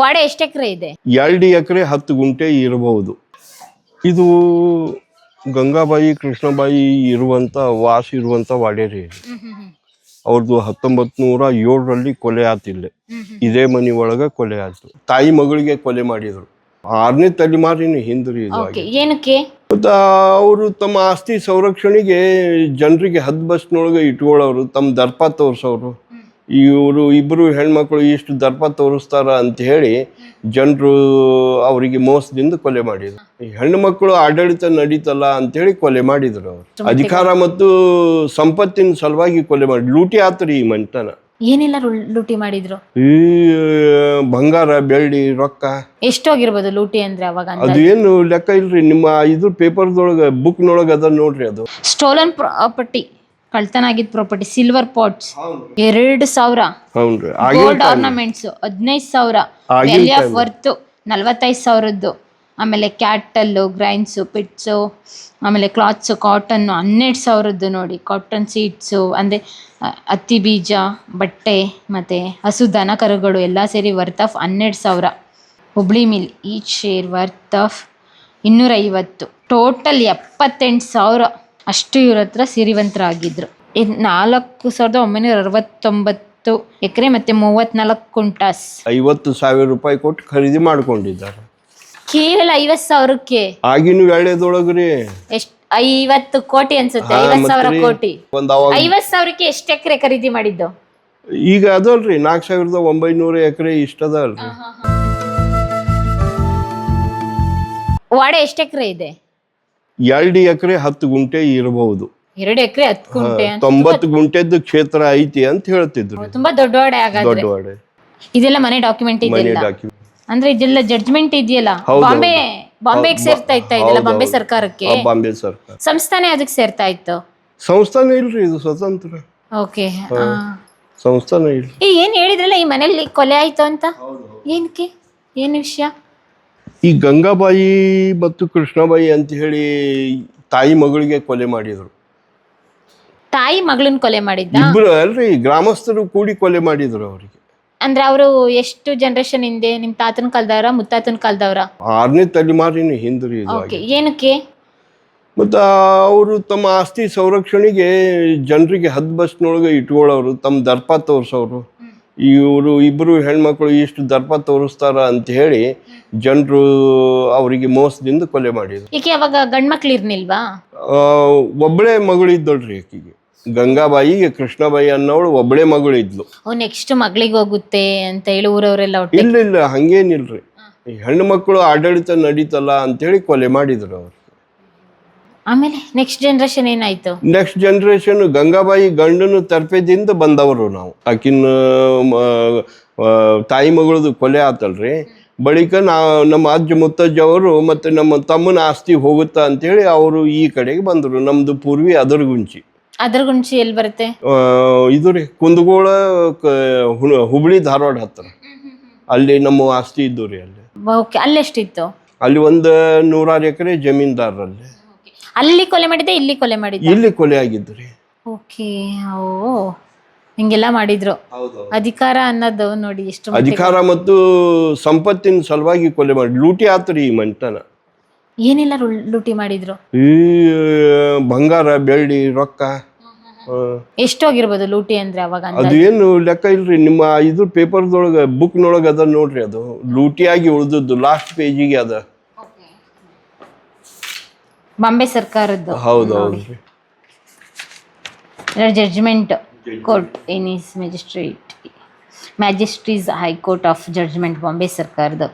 ವಾಡೆ ಎಷ್ಟು ಎಕರೆ ಇದೆ? ಎರಡು ಎಕರೆ ಹತ್ತು ಗುಂಟೆ ಇರಬಹುದು. ಇದು ಗಂಗಾಬಾಯಿ ಕೃಷ್ಣಬಾಯಿ ಇರುವಂತ ವಾಸ ಇರುವಂತ ವಾಡೆ ರೀ ಅವ್ರದ್ದು ಹತ್ತೊಂಬತ್ ನೂರ ಏಳರಲ್ಲಿ ಕೊಲೆ ಆತಿಲ್ಲ ಇದೇ ಮನಿ ಒಳಗ ಕೊಲೆ ಆಯ್ತು ತಾಯಿ ಮಗಳಿಗೆ ಕೊಲೆ ಮಾಡಿದ್ರು. ಆರನೇ ತಲೆಮಾರಿನ ಹಿಂದ್ರಿ ಇದು ಏನಕ್ಕೆ? ಮತ್ತ ಅವರು ತಮ್ಮ ಆಸ್ತಿ ಸಂರಕ್ಷಣೆಗೆ ಜನರಿಗೆ ಹದ್ ಬಸ್ನೊಳಗೆ ಇಟ್ಕೊಳ್ಳೋರು ತಮ್ಮ ದರ್ಪ ತೋರ್ಸೋರು. ಇವರು ಇಬ್ಬರು ಹೆಣ್ಮಕ್ಳು ಇಷ್ಟು ದರ್ಪ ತೋರಿಸ್ತಾರ ಅಂತ ಹೇಳಿ ಜನರು ಅವರಿಗೆ ಮೋಸದಿಂದ ಕೊಲೆ ಮಾಡಿದ್ರು. ಹೆಣ್ಣು ಮಕ್ಕಳು ಆಡಳಿತ ನಡೀತಲ್ಲ ಅಂತ ಹೇಳಿ ಕೊಲೆ ಮಾಡಿದ್ರು ಅವರು. ಅಧಿಕಾರ ಮತ್ತು ಸಂಪತ್ತಿನ ಸಲುವಾಗಿ ಕೊಲೆ ಮಾಡಿ ಲೂಟಿ ಆತ್ರಿ ಈ ಮಂಟನ ಏನೆಲ್ಲ ಲೂಟಿ ಮಾಡಿದ್ರು. ಈ ಬಂಗಾರ ಬೆಳ್ಳಿ ರೊಕ್ಕ. ಎಷ್ಟೋಗಿರ್ಬೋದು ಲೂಟಿ ಅಂದ್ರೆ ಅವಾಗ ಅದು ಏನು ಲೆಕ್ಕ ಇಲ್ರಿ ನಿಮ್ಮ ಇದು ಪೇಪರ್ದೊಳಗ ಬುಕ್ನೊಳಗ ಅದ ನೋಡ್ರಿ ಅದು. ಸ್ಟೋಲನ್ ಪ್ರಾಪರ್ಟಿ ಕಳ್ತನ ಆಗಿದ್ ಪ್ರಾಪರ್ಟಿ ಸಿಲ್ವರ್ ಪಾಟ್ಸ್ ಎರಡು ಸಾವಿರ. ಹೌನ್ರಿ ಗೋಲ್ಡ್ ಆರ್ನಮೆಂಟ್ಸ್ ಹದಿನೈದು ಸಾವಿರ. ವ್ಯಾಲ್ಯೂ ಆಫ್ ವರ್ತ್ ನಲ್ವತ್ತೈದು ಸಾವಿರದ್ದು. ಆಮೇಲೆ ಕ್ಯಾಟಲ್ ಗ್ರೈನ್ಸು ಪಿಟ್ಸು ಆಮೇಲೆ ಕ್ಲಾತ್ಸು ಕಾಟನ್ ಹನ್ನೆರಡು ಸಾವಿರದ್ದು ನೋಡಿ. ಕಾಟನ್ ಸೀಟ್ಸು ಅಂದ್ರೆ ಹತ್ತಿ ಬೀಜ ಬಟ್ಟೆ ಮತ್ತೆ ಹಸು ದನ ಕರುಗಳು ಎಲ್ಲ ಸೇರಿ ವರ್ತ್ ಆಫ್ ಹನ್ನೆರಡು ಸಾವಿರ. Hubli mill each share worth of ಇನ್ನೂರೈವತ್ತು. ಟೋಟಲ್ ಎಪ್ಪತ್ತೆಂಟು ಸಾವಿರ. ಅಷ್ಟು ಇವ್ರ ಹತ್ರ ಸಿರಿವಂತರಾಗಿದ್ರು. ಇದು ನಾಲ್ಕು ಸಾವಿರದ ಒಂಬೈನೂರ ಅರವತ್ತೊಂಬತ್ತು ಎಕರೆ ಮತ್ತೆ ಮೂವತ್ನಾಲ್ಕು ಕುಂಟಾಸ್ ಐವತ್ತು ಸಾವಿರ ರೂಪಾಯಿ ಕೊಟ್ಟು ಖರೀದಿ ಮಾಡ್ಕೊಂಡಿದ್ದಾರೆ. ಕೇವಲ ಐವತ್ತು ಸಾವಿರಕ್ಕೆ. ಆಗಿನ ವೇಳೆದೊಳಗ್ರಿ ಎಷ್ಟು ಐವತ್ತು ಕೋಟಿ ಅನ್ಸುತ್ತೆ ಹಾ, ಐವತ್ತು ಸಾವಿರ ಮತ್ರಿ. ಕೋಟಿ. ಒಂದ್ ಅವಾಗ ಐವತ್ತು ಸಾವಿರಕ್ಕೆ ಎಷ್ಟು ಎಕರೆ ಖರೀದಿ ಮಾಡಿದ್ದು? ಈಗ ಅದಲ್ರಿ ನಾಲ್ಕು ಸಾವಿರದ ಒಂಬೈನೂರ ಎಕರೆ ಅದ ಅಲ್ರಿ. ವಾಡೆ ಎಷ್ಟು ಎಕರೆ ಇದೆ? ಎರಡು ಎಕರೆ ಹತ್ತು ಗುಂಟೆ ಇರಬಹುದು. ಎರಡು ಎಕರೆ ಹತ್ತು ಗುಂಟೆ. ತೊಂಬತ್ತು ಗುಂಟೆದ್ದು ಕ್ಷೇತ್ರ ಐತಿ ಅಂತ ಹೇಳ್ತಿದ್ರು. ತುಂಬಾ ದೊಡ್ಡವಾಡೆ ದೊಡ್ಡವಾಡೆ. ಆಗಾದ್ರೆ ಇದೆಲ್ಲ ಮನೆ ಡಾಕ್ಯುಮೆಂಟ್ ಮನೆ ಡಾಕ್ಯುಮೆಂಟ್ ಅಂದ್ರೆ ಇದೆಲ್ಲ ಜಡ್ಜ್ಮೆಂಟ್ ಇದೆಯಲ್ಲ? ಹೌದು, ಬಾಂಬೆ ಬಾಂಬೆಗೆ ಸೇರ್ತಾ ಇತ್ತ ಇದೆಲ್ಲ ಬಾಂಬೆ ಸರ್ಕಾರಕ್ಕೆ? ಬಾಂಬೆ ಸರ್ಕಾರ. ಸಂಸ್ಥಾನೆ ಅದಕ್ಕೆ ಸೇರ್ತಾ ಇತ್ತು? ಸಂಸ್ಥಾನ ಇಲ್ರಿ ಇದು ಸ್ವತಂತ್ರ. ಓಕೆ ಸಂಸ್ಥಾನ ಇಲ್ಲ ಈ ಏನ್ ಹೇಳಿದ್ರಲ್ಲ ಈ ಮನೇಲಿ ಕೊಲೆ ಆಯ್ತು ಅಂತ? ಏನಕ್ಕೆ ಏನ್ ವಿಷಯ? ಈ ಗಂಗಾಬಾಯಿ ಮತ್ತು ಕೃಷ್ಣಬಾಯಿ ಅಂತ ಹೇಳಿ ತಾಯಿ ಮಗಳಿಗೆ ಕೊಲೆ ಮಾಡಿದ್ರು. ತಾಯಿ ಮಗಳನ್ನ ಕೊಲೆ ಮಾಡಿದ್ದ ಇಬ್ರು ಅಲ್ರಿ ಗ್ರಾಮಸ್ಥರು ಕೂಡಿ ಕೊಲೆ ಮಾಡಿದ್ರು ಅವರಿಗೆ. ಅಂದ್ರೆ ಅವರು ಎಷ್ಟು ಜನರೇಷನ್ ಹಿಂದೆ ನಿಮ್ ತಾತನ ಕಾಲದವ್ರ ಮುತ್ತಾತನ ಕಾಲದವರ? ಆರನೇ ತಲೆಮಾರಿನ ಹಿಂದ್ರಿ ಇದು ಓಕೆ ಏನಕ್ಕೆ? ಮತ್ತ ಅವರು ತಮ್ಮ ಆಸ್ತಿ ಸಂರಕ್ಷಣೆಗೆ ಜನರಿಗೆ ಹದ್ ಬಸ್ನೊಳಗೆ ಇಟ್ಕೊಳ್ಳೋರು ತಮ್ಮ ದರ್ಪ ತೋರ್ಸೋರು. ಇವರು ಇಬ್ಬರು ಹೆಣ್ಮಕ್ಳು ಇಷ್ಟು ದರ್ಪ ತೋರಿಸ್ತಾರ ಅಂತ ಹೇಳಿ ಜನರು ಅವರಿಗೆ ಮೋಸದಿಂದ ಕೊಲೆ ಮಾಡಿದ್ರು. ಈಕೆ ಅವಾಗ ಗಂಡ್ಮಕ್ಳು ಇರ್ನಿಲ್ವಾ? ಆ, ಮಗಳು ಇದ್ದಳ್ರಿ ಈಕೆಗೆ. ಗಂಗಾಬಾಯಿಗೆ ಕೃಷ್ಣಬಾಯಿ ಅನ್ನೋಳು ಒಬ್ಬಳೇ ಮಗಳು ಓ ನೆಕ್ಸ್ಟ್ ಮಗಳಿಗೆ ಹೋಗುತ್ತೆ ಅಂತ ಹೇಳಿ ಊರವರೆಲ್ಲ ಇಲ್ಲ ಇಲ್ಲ ಹಂಗೇನಿಲ್ರಿ. ಹೆಣ್ಮಕ್ಳು ಹೆಣ್ಣು ಮಕ್ಕಳು ಆಡಳಿತ ನಡೀತಲ್ಲ ಅಂತೇಳಿ ಕೊಲೆ ಮಾಡಿದ್ರು ಅವ್ರು. ಆಮೇಲೆ ನೆಕ್ಸ್ಟ್ ಜನರೇಷನ್ ಏನಾಯ್ತು? ನೆಕ್ಸ್ಟ್ ಜನರೇಷನ್ ಗಂಗಾಬಾಯಿ ಗಂಡನ ತರ್ಪೆದಿಂದ ಬಂದವರು ನಾವು. ಆಕಿನ ತಾಯಿ ಮಗಳದು ಕೊಲೆ ಆತಲ್ರಿ. ಬಳಿಕ ನಾ ನಮ್ಮ ಅಜ್ಜ ಮುತ್ತಜ್ಜವರು ಮತ್ತು ನಮ್ಮ ತಮ್ಮನ ಆಸ್ತಿ ಹೋಗುತ್ತಾ ಅಂತೇಳಿ ಅವರು ಈ ಕಡೆಗೆ ಬಂದರು. ನಮ್ದು ಪೂರ್ವಿ ಅದರಗುಂಚಿ. ಅದರಗುಂಚಿ ಎಲ್ಲಿ ಬರುತ್ತೆ? ಇದು ರೀ ಕುಂದಗೋಳ ಹುಬ್ಳಿ ಧಾರವಾಡ ಹತ್ರ. ಅಲ್ಲಿ ನಮ್ಮ ಆಸ್ತಿ ಇದ್ದು ರೀ ಅಲ್ಲಿ. ಓಕೆ ಅಲ್ಲೆಷ್ಟಿತ್ತು? ಅಲ್ಲಿ ಒಂದು ನೂರಾರು ಎಕರೆ ಜಮೀನ್ದಾರಲ್ಲಿ ಅಲ್ಲಿ ಕೊಲೆ ಮಾಡಿದ್ದೆ ಇಲ್ಲಿ ಕೊಲೆ ಮಾಡಿದ್ದೆ? ಇಲ್ಲಿ ಕೊಲೆ ಆಗಿದ್ದು ರೀ. ಓಕೆ ಓ ಹಿಂಗೆಲ್ಲ ಮಾಡಿದ್ರು. ಅಧಿಕಾರ ಅನ್ನೋದು ನೋಡಿ ಎಷ್ಟು ಅಧಿಕಾರ ಮತ್ತು ಸಂಪತ್ತಿನ ಸಲುವಾಗಿ ಕೊಲೆ ಮಾಡಿ ಲೂಟಿ ಆತ್ರಿ ಈ ಮಂಟನ. ಏನೆಲ್ಲ ಲೂಟಿ ಮಾಡಿದ್ರು. ಈ ಬಂಗಾರ ಬೆಳ್ಳಿ ರೊಕ್ಕ ಎಷ್ಟೋಗಿರ್ಬೋದು ಲೂಟಿ ಅಂದ್ರೆ ಅವಾಗ ಅದು? ಏನು ಲೆಕ್ಕ ಇಲ್ರಿ ನಿಮ್ಮ ಇದ್ರ ಪೇಪರ್ದೊಳಗ ಬುಕ್ನೊಳಗ ಅದ ನೋಡ್ರಿ ಅದು. ಲೂಟಿಯಾಗಿ ಉಳಿದದ್ದು ಲಾಸ್ಟ್ ಪೇಜಿಗೆ ಅದ. ಬಾಂಬೆ ಸರ್ಕಾರದ್ದು. ಹೌದು judgement court in is magistrate magistrates high court of judgement Bombay ಸರ್ಕಾರದ್ದು.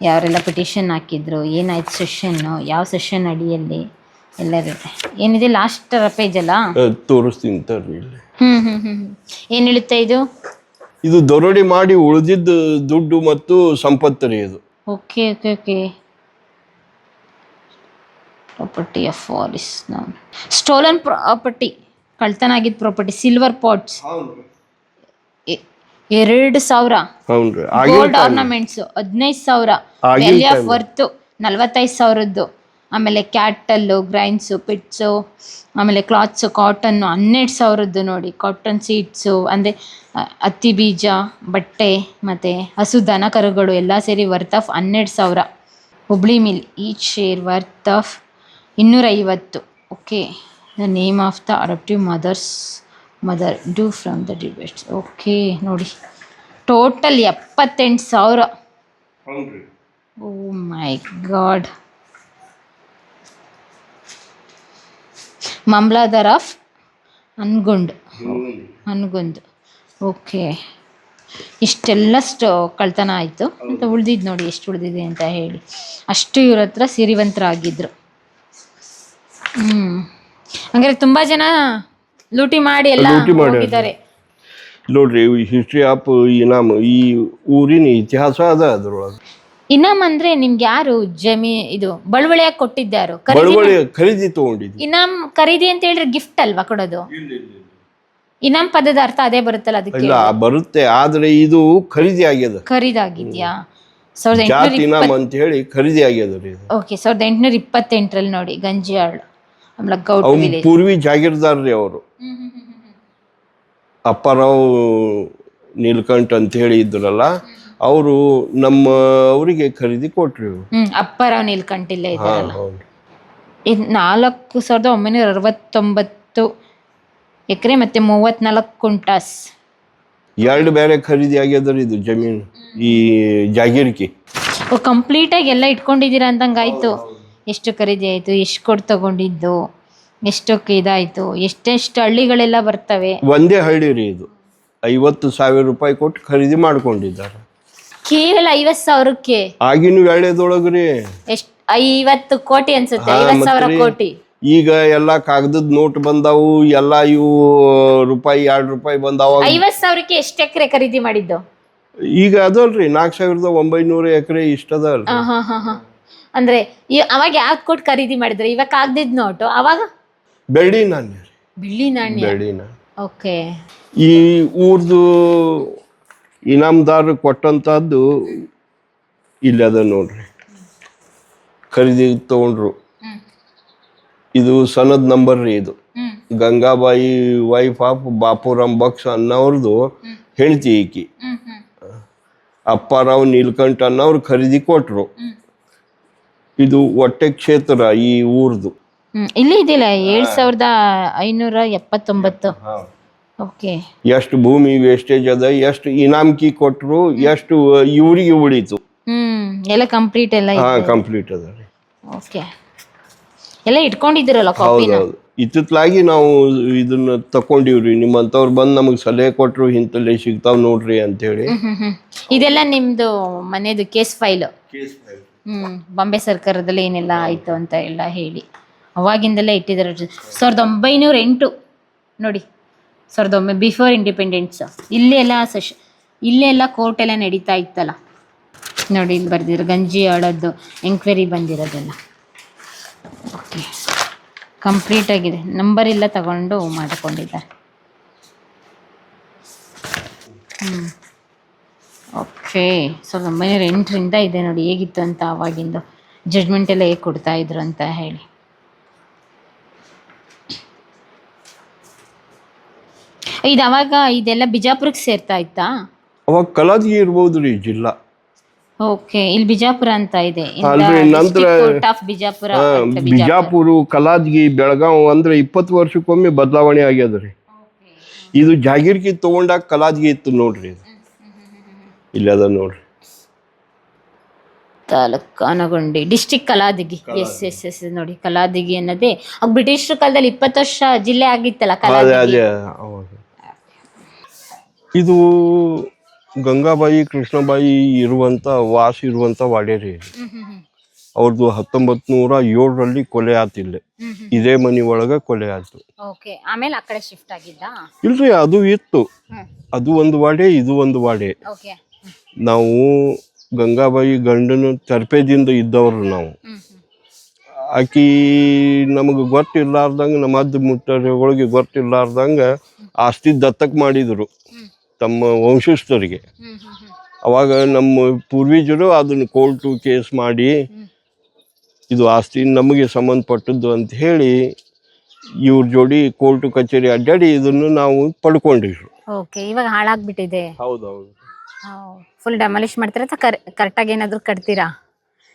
ಯಾರೆಲ್ಲ ಪಿಟಿಷನ್ ಹಾಕಿದ್ರು ಏನಾಯ್ತು ಸೆಷನ್ ಯಾವ ಸೆಷನ್ ಅಡಿಯಲ್ಲಿ ಎಲ್ಲ ಇರುತ್ತೆ ಏನಿದೆ ಲಾಸ್ಟ್ ಪೇಜ್ ತೋರಿಸ್ತೀನಿ ಹ್ಮ್ ಹ್ಮ್ ಹ್ಮ್ ಹ್ಮ್. ಏನ್ ಹೇಳುತ್ತೆ ಇದು? ಇದು ದರೋಡೆ ಮಾಡಿ ಉಳಿದಿದ್ದ ದುಡ್ಡು ಮತ್ತು ಸಂಪತ್ತು ರೀ ಇದು. Okay okay okay property of ಫಾರಿಸ್ ನಾವು ಸ್ಟೋಲನ್ ಪ್ರಾಪರ್ಟಿ ಕಳ್ತನ ಆಗಿದ್ದ ಪ್ರಾಪರ್ಟಿ ಸಿಲ್ವರ್ ಪಾಟ್ಸ್ ಎರಡು ಸಾವಿರ. ಗೋಲ್ಡ್ ಆರ್ನಮೆಂಟ್ಸ್ ಹದಿನೈದು ಸಾವಿರ. ವ್ಯಾಲ್ಯೂ ಆಫ್ ವರ್ತ್ ನಲ್ವತ್ತೈದು ಸಾವಿರದ್ದು. ಆಮೇಲೆ ಕ್ಯಾಟಲ್ಲು ಗ್ರೈನ್ಸು ಪಿಟ್ಸು ಆಮೇಲೆ ಕ್ಲಾತ್ಸು ಕಾಟನ್ನು ಹನ್ನೆರಡು ಸಾವಿರದ್ದು ನೋಡಿ. ಕಾಟನ್ ಸೀಡ್ಸು ಅಂದರೆ ಹತ್ತಿ ಬೀಜ ಬಟ್ಟೆ ಮತ್ತು ಹಸು ದನ ಕರುಗಳು ಎಲ್ಲ ಸೇರಿ ವರ್ತ್ ಆಫ್ ಹನ್ನೆರಡು ಸಾವಿರ. Hubli mill each share worth of ಇನ್ನೂರೈವತ್ತು. Okay the name of the adoptive mothers mother due from the debates okay ನೋಡಿ. ಟೋಟಲ್ ಎಪ್ಪತ್ತೆಂಟು ಸಾವಿರ. ಓ ಮೈ ಗಾಡ್ ಮಮ್ಲಾದರ್ ಆಫ್ ಅನ್ಗುಂಡ್ ಅನ್ಗುಂದ್ ಓಕೆ ಇಷ್ಟೆಲ್ಲ ಸ್ಟೋ ಕಳ್ತನ ಆಯಿತು. ಅಂತ ಉಳಿದಿದ್ದು ನೋಡಿ ಎಷ್ಟು ಉಳಿದಿದೆ ಅಂತ ಹೇಳಿ. ಅಷ್ಟು ಇವ್ರ ಹತ್ರ ಸಿರಿವಂತರಾಗಿದ್ರು. ಹ್ಞೂ ಹಂಗಾರೆ ತುಂಬಾ ಜನ ಲೂಟಿ ಮಾಡಿ ಎಲ್ಲ ಲೂಟಿ ಮಾಡಿ ಹೋಗಿದ್ದಾರೆ. ನೋಡ್ರಿ ಹಿಸ್ಟ್ರಿ ಆಫ್ ಇನಾಮ್ ಈ ಊರಿನ ಇತಿಹಾಸ ಅದ ಅದ್ರೊಳಗೆ. ಇನಾಮ್ ಅಂದ್ರೆ ನಿಮ್ಗೆ ಯಾರು? ಜಮಿ ಇದು ಬಳುವಳಿಯಾಗಿ ಕೊಟ್ಟಿದ್ದಾರು ಖರೀದಿ ಬಳುವಳಿ ಖರೀದಿ ತಗೊಂಡಿದ್ವಿ. ಇನಾಮ್ ಖರೀದಿ ಅಂತ ಹೇಳಿದ್ರೆ ಗಿಫ್ಟ್ ಅಲ್ವಾ ಕೊಡೋದು? ಇನಾಮ್ ಪದದ ಅರ್ಥ ಅದೇ ಬರುತ್ತಲ್ಲ ಅದಕ್ಕೆ? ಇಲ್ಲ ಬರುತ್ತೆ ಆದ್ರೆ ಇದು ಖರೀದಿ ಆಗ್ಯದ. ಖರೀದಾಗಿದ್ಯಾ ಸಾವಿರದ ಜಾತಿ ಎಂಟುನೂರ ಇನಾಮ್ ಅಂತ ಹೇಳಿ ಖರೀದಿ ಆಗ್ಯದ ರೀ ಓಕೆ ಸಾವಿರದ ಎಂಟುನೂರ ಇಪ್ಪತ್ತೆಂಟರಲ್ಲಿ ನೋಡಿ ಗಂಜಿ ಆಮೇಲೆ ಗೌಟ್ ಅವ್ನ ಪೂರ್ವಿ ಜಾಗೀರ್ದಾರ್ ರೀ ಅವರು. ಅಪ್ಪಾರಾವ್ ನೀಲ್ಕಂಠ್ ಅಂತ ಹೇಳಿ ಇದ್ರಲ್ಲ ಅವರು ನಮ್ಮ ಅವರಿಗೆ ಖರೀದಿ ಕೊಟ್ರಿ ಅಪ್ಪರಾವ್ ನೀಲ್ಕಂಠಿಲ್ಲೇ ಇಲ್ಲ ಇದ್ದಾರಲ್ಲ. ಹೌದು. ಇದು ನಾಲ್ಕು ಸಾವಿರದ ಒಂಬೈನೂರ ಅರವತ್ತೊಂಬತ್ತು ಎಕರೆ ಮತ್ತೆ ಮೂವತ್ನಾಲ್ಕು ಕುಂಟಾಸ್ ಎರಡು ಬೇರೆ ಖರೀದಿ ಆಗ್ಯದ್ರಿ ಇದು ಜಮೀನು ಈ ಜಾಗೀರ್ಕಿ. ಕಂಪ್ಲೀಟ್ ಆಗಿ ಎಲ್ಲ ಇಟ್ಕೊಂಡಿದ್ದೀರಾ ಅಂದಂಗಾಯ್ತು. ಎಷ್ಟು ಖರೀದಿ ಆಯಿತು ಎಷ್ಟು ಕೊಟ್ಟು ತಗೊಂಡಿದ್ದು ಎಷ್ಟಕ್ಕೆ ಇದಾಯಿತು ಎಷ್ಟೆಷ್ಟು ಹಳ್ಳಿಗಳೆಲ್ಲ ಬರ್ತವೆ. ಒಂದೇ ಹಳ್ಳಿ ರೀ ಇದು. ಐವತ್ತು ಸಾವಿರ ರೂಪಾಯಿ ಕೊಟ್ಟು ಖರೀದಿ ಮಾಡ್ಕೊಂಡಿದ್ದಾರೆ. ಕೇವಲ ಐವತ್ತು ಸಾವಿರಕ್ಕೆ? ಆಗಿನ ವೇಳೆದೊಳಗ್ರಿ ಎಷ್ಟು ಐವತ್ತು ಕೋಟಿ ಅನ್ಸುತ್ತೆ ಹಾ, ಐವತ್ತು ಸಾವಿರ ಮತ್ರಿ? ಕೋಟಿ. ಈಗ ಎಲ್ಲಾ ಕಾಗದದ ನೋಟ್ ಬಂದಾವು ಎಲ್ಲಾ ಇವು ರೂಪಾಯಿ ಎರಡು ರೂಪಾಯಿ ಬಂದಾವ. ಐವತ್ತು ಸಾವಿರಕ್ಕೆ ಎಷ್ಟು ಎಕರೆ ಖರೀದಿ ಮಾಡಿದ್ದು? ಈಗ ಅದಲ್ರಿ ನಾಲ್ಕು ಸಾವಿರದ ಒಂಬೈನೂರು ಎಕರೆ ಇಷ್ಟದ ಅಲ್ರಿ ಹಾ ಹಾ ಹಾ ಹಾ. ಅಂದ್ರೆ ಅವಾಗ ಯಾವ್ದು ಕೊಟ್ಟು ಖರೀದಿ ಮಾಡಿದ್ರೆ? ಇವಾಗ ಕಾಗ್ದಿದ್ ನೋಟು. ಅವಾಗ? ಬೆಳ್ಳಿ ನಾಣ್ಯ ಬೆಳ್ಳಿ ನಾಣ್ಯ. ಬೆಳ್ಳಿ ನಾಣ್ಯ. ಓಕೆ. ಈ ಊರ್ದು ಇನಾಮದಾರ ಕೊಟ್ಟಂತದ್ದು ಇಲ್ಲಿ ಅದ ನೋಡ್ರಿ. ಖರೀದಿ ತಗೊಂಡ್ರು. ಇದು ಸನದ್ ನಂಬರ್ ರೀ ಇದು. ಗಂಗಾಬಾಯಿ ವೈಫ್ ಆಫ್ ಬಾಪುರಾಮ್ ಬಕ್ಸ್ ಅನ್ನೋರ್ದು ಹೆಂಡತಿ ಈಕಿ. ಅಪ್ಪಾರಾವ್ ನೀಲ್ಕಂಠ ಅನ್ನೋರು ಖರೀದಿ ಕೊಟ್ರು. ಹ್ಮ್. ಇದು ಹೊಟ್ಟೆ ಕ್ಷೇತ್ರ ಈ ಊರ್ದು. ಹ್ಮ್ ಇಲ್ಲಿ ಇದೆಯಲ್ಲ ಏಳ್ ಸಾವಿರದ ಐನೂರ ಎಪ್ಪತ್ತೊಂಬತ್ತು. ಓಕೆ. ಎಷ್ಟು ಭೂಮಿ ವೇಸ್ಟೇಜ್ ಅದ ಎಷ್ಟು ಇನಾಮ್ಕಿ ಕೊಟ್ರು ಎಷ್ಟು ಇವರಿಗೆ ಉಳಿತು. ಹ್ಮ್ ಎಲ್ಲ ಕಂಪ್ಲೀಟ್ ಎಲ್ಲ ಹಾ ಕಂಪ್ಲೀಟ್ ಅದ ರೀ. ಓಕೆ. ಎಲ್ಲ ಇಟ್ಕೊಂಡಿದ್ದೀರಲ್ಲ ಕಾಪಿನ ಹೌದೌದು. ಇತ್ತಿತ್ಲಾಗಿ ನಾವು ಇದನ್ನ ತಕೊಂಡಿವ್ರಿ. ನಿಮ್ಮಂತವ್ರು ಬಂದು ನಮಗೆ ಸಲಹೆ ಕೊಟ್ರು ಇಂತಲ್ಲೇ ಸಿಗ್ತಾವ್ ನೋಡ್ರಿ ಅಂತೇಳಿ. ಹೇಳಿ ಹ್ಮ್ ಹ್ಮ್. ಇದೆಲ್ಲ ನಿಮ್ದು ಮನೆದು ಕೇಸ್ ಫೈಲು ಹ್ಮ್ ಬಾಂಬೆ ಸರ್ಕಾರದಲ್ಲಿ ಏನೆಲ್ಲ ಆಯ್ತು ಅಂತ ಎಲ್ಲ ಹೇಳಿ. ಅವಾಗಿಂದಲೇ ಇಟ್ಟಿದ್ದಾರೆ ಸಾವಿರದ ಒಂಬೈನೂರ ಎಂಟು ನೋಡಿ ಸಾವಿರದ ಒಂಬೈ ಬಿಫೋರ್ ಇಂಡಿಪೆಂಡೆನ್ಸ್ ಇಲ್ಲೇ ಎಲ್ಲ ಸಶ್ ಇಲ್ಲೇ ಎಲ್ಲ ಕೋರ್ಟ್ ಎಲ್ಲ ನಡೀತಾ ಇತ್ತಲ್ಲ. ನೋಡಿ ಇಲ್ಲಿ ಬರ್ದಿದ್ರು ಗಂಜಿ ಆಡೋದು ಎಂಕ್ವೈರಿ ಬಂದಿರೋದೆಲ್ಲ. ಓಕೆ ಕಂಪ್ಲೀಟ್ ಆಗಿದೆ. ನಂಬರ್ ಎಲ್ಲ ತಗೊಂಡು ಮಾಡಿಕೊಂಡಿದ್ದಾರೆ. ಓಕೆ ಸಾವಿರದ ಒಂಬೈನೂರ ಎಂಟರಿಂದ ಇದೆ ನೋಡಿ ಹೇಗಿತ್ತು ಅಂತ ಆವಾಗಿಂದು ಜಡ್ಮೆಂಟ್ ಎಲ್ಲ ಹೇಗೆ ಕೊಡ್ತಾ ಇದ್ರು ಅಂತ ಹೇಳಿ. ಇದು ಅವಾಗ ಇದೆಲ್ಲ ಬಿಜಾಪುರಕ್ಕೆ ಸೇರ್ತಾ ಇತ್ತಾ? ಅವಾಗ ಕಲಾಜಿಗೆ ಇರ್ಬೋದು ರೀ ಜಿಲ್ಲಾ. ಓಕೆ ಇಲ್ಲಿ ಬಿಜಾಪುರ ಅಂತ ಇದೆ. ಅಲ್ರಿ, ನಂತರ- ಆಫ್ ಬಿಜಾಪುರ ಅಂತ ಬಿಜಾಪುರ. ಬಿಜಾಪುರ ಕಲಾದ್ಗಿ ಬೆಳಗಾವ್ ಅಂದ್ರೆ ಇಪ್ಪತ್ತು ವರ್ಷಕ್ಕೊಮ್ಮೆ ಬದಲಾವಣೆ ಆಗ್ಯದ ರೀ. ಇದು ಜಾಗೀರ್ಗಿ ತಗೊಂಡಾಗ ಕಲಾದ್ಗಿ ಇತ್ತು ನೋಡ್ರಿ ಇದು. ಇಲ್ಲಿ ಅದ ನೋಡ್ರಿ. Taluk Anagondi district Kaladagi. Yes yes yes ನೋಡಿ ಕಲಾದಿಗಿ ಅನ್ನದೇ. ಬ್ರಿಟಿಷ್ ಬ್ರಿಟಿಷರ ಕಾಲದಲ್ಲಿ ಇಪ್ಪತ್ತು ವರ್ಷ ಜಿಲ್ಲೆ ಆಗಿತ್ತಲ್ಲ ಅದೇ ಕಲಾದಿಗಿ. ಅದೇ ಅವಾಗ ಇದು ಗಂಗಾಬಾಯಿ ಕೃಷ್ಣಬಾಯಿ ಇರುವಂತ ವಾಸ ಇರುವಂತ ವಾಡೆ ರೀ ಇದು. ಹ್ಮ್ ಹ್ಮ್ ಹ್ಮ್. ಅವ್ರದ್ದು ಹತ್ತೊಂಬತ್ ನೂರ ಏಳರಲ್ಲಿ ಕೊಲೆ ಆತಿಲ್ಲ ಹ್ಮ್ ಹ್ಮ್. ಇದೇ ಮನಿ ಒಳಗ ಕೊಲೆ ಆಯ್ತು. ಓಕೆ ಆಮೇಲೆ ಆ ಕಡೆ ಶಿಫ್ಟ್ ಆಗಿದ್ದ? ಇಲ್ರಿ ಅದು ಇತ್ತು. ಹ್ಮ್. ಅದು ಒಂದು ವಾಡೆ ಇದು ಒಂದು ವಾಡೆ ಓಕೆ ನಾವು ಗಂಗಾಬಾಯಿ ಗಂಡನ ತರ್ಪೇದಿಂದ ಇದ್ದವ್ರು ನಾವು. ಆಕಿ ನಮಗೆ ಗೊತ್ತಿರ್ಲಾರ್ದಂಗೆ ನಮ್ಮ ಅಜ್ಜ ಮುತ್ತರಿಗೆ ಗೊತ್ತಿರ್ಲಾರ್ದಂಗೆ ಆಸ್ತಿ ದತ್ತಕ್ ಮಾಡಿದರು ತಮ್ಮ ವಂಶಸ್ಥರಿಗೆ. ಅವಾಗ ನಮ್ಮ ಪೂರ್ವಜರು ಅದನ್ನ ಕೋರ್ಟು ಕೇಸ್ ಮಾಡಿ ಇದು ಆಸ್ತಿ ನಮಗೆ ಸಂಬಂಧಪಟ್ಟದ್ದು ಅಂತ ಹೇಳಿ ಇವ್ರ ಜೋಡಿ ಕೋರ್ಟು ಕಚೇರಿ ಅಡ್ಡಾಡಿ ಇದನ್ನು ನಾವು ಪಡ್ಕೊಂಡಿದ್ರು. ಓಕೆ ಇವಾಗ ಹಾಳಾಗ್ಬಿಟ್ಟಿದೆ. ಹೌದೌದು. ಫುಲ್ ಡೆಮಾಲಿಷ್ ಮಾಡ್ತೀರಾ ಅಥವಾ ಕರೆಕ್ಟ್ ಕರೆಕ್ಟಾಗಿ ಏನಾದ್ರು ಕಟ್ತೀರಾ?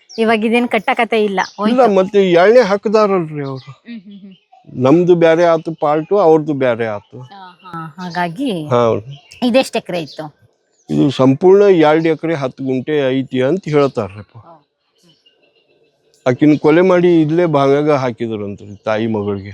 ಇವಾಗ ಇದೇನ್ ಕಟ್ಟಕತೆ ಇಲ್ಲ. ಇಲ್ಲ ಮತ್ತೆ ಎಳ್ಳೆ ಹಾಕದಾರಲ್ರಿ ಅವರು. ನಮ್ದು ಬ್ಯಾರೆ ಆತು ಪಾರ್ಟು ಅವ್ರದ್ದು ಬ್ಯಾರೆ ಆತು. ಹಾಗಾಗಿ ಇದೆಷ್ಟು ಎಕರೆ ಇತ್ತು? ಇದು ಸಂಪೂರ್ಣ ಎರಡು ಎಕರೆ ಹತ್ತು ಗುಂಟೆ ಐತಿ ಅಂತ ಹೇಳ್ತಾರ್ರಪ್ಪ. ಆಕಿನ ಕೊಲೆ ಮಾಡಿ ಇಲ್ಲೇ ಹಾಕಿದ್ರು ಅಂತ ತಾಯಿ ಮಗಳಿಗೆ.